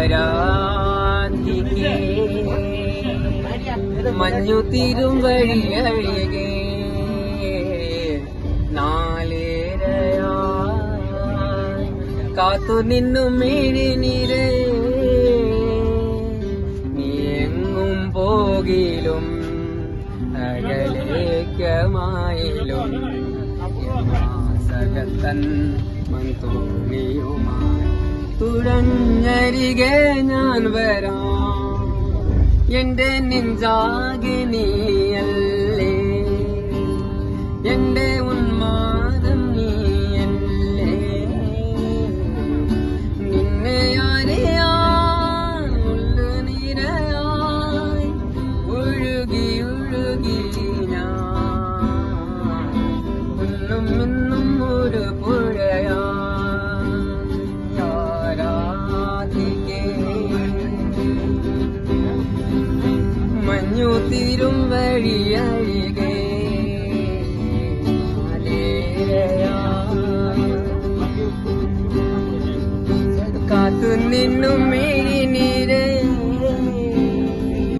ആരാധിക്കേ മഞ്ഞു തീരും വഴിയഴികെ നാലേരയാ കാത്തു നിന്നും മിഴിനിരേ നീ പോകിലും അകലേക്കമായിലും സകത്തൻ മന്തോണിയുമായി തുഴഞ്ഞരികെ ഞാൻ വരാം. എന്റെ നെഞ്ചാകെ എന്റെ ഉന്മാദം നീയല്ലേ? നിന്നെ അറിയാൻ ഉള്ളു നിരയായി ഒഴുകി ഒഴുകി ഞാൻ. ഒന്നും ഇന്നും ഒരു പുഴയാ മഞ്ഞു തീരും വഴിയഴികെ കാത്തു നിന്നും മേ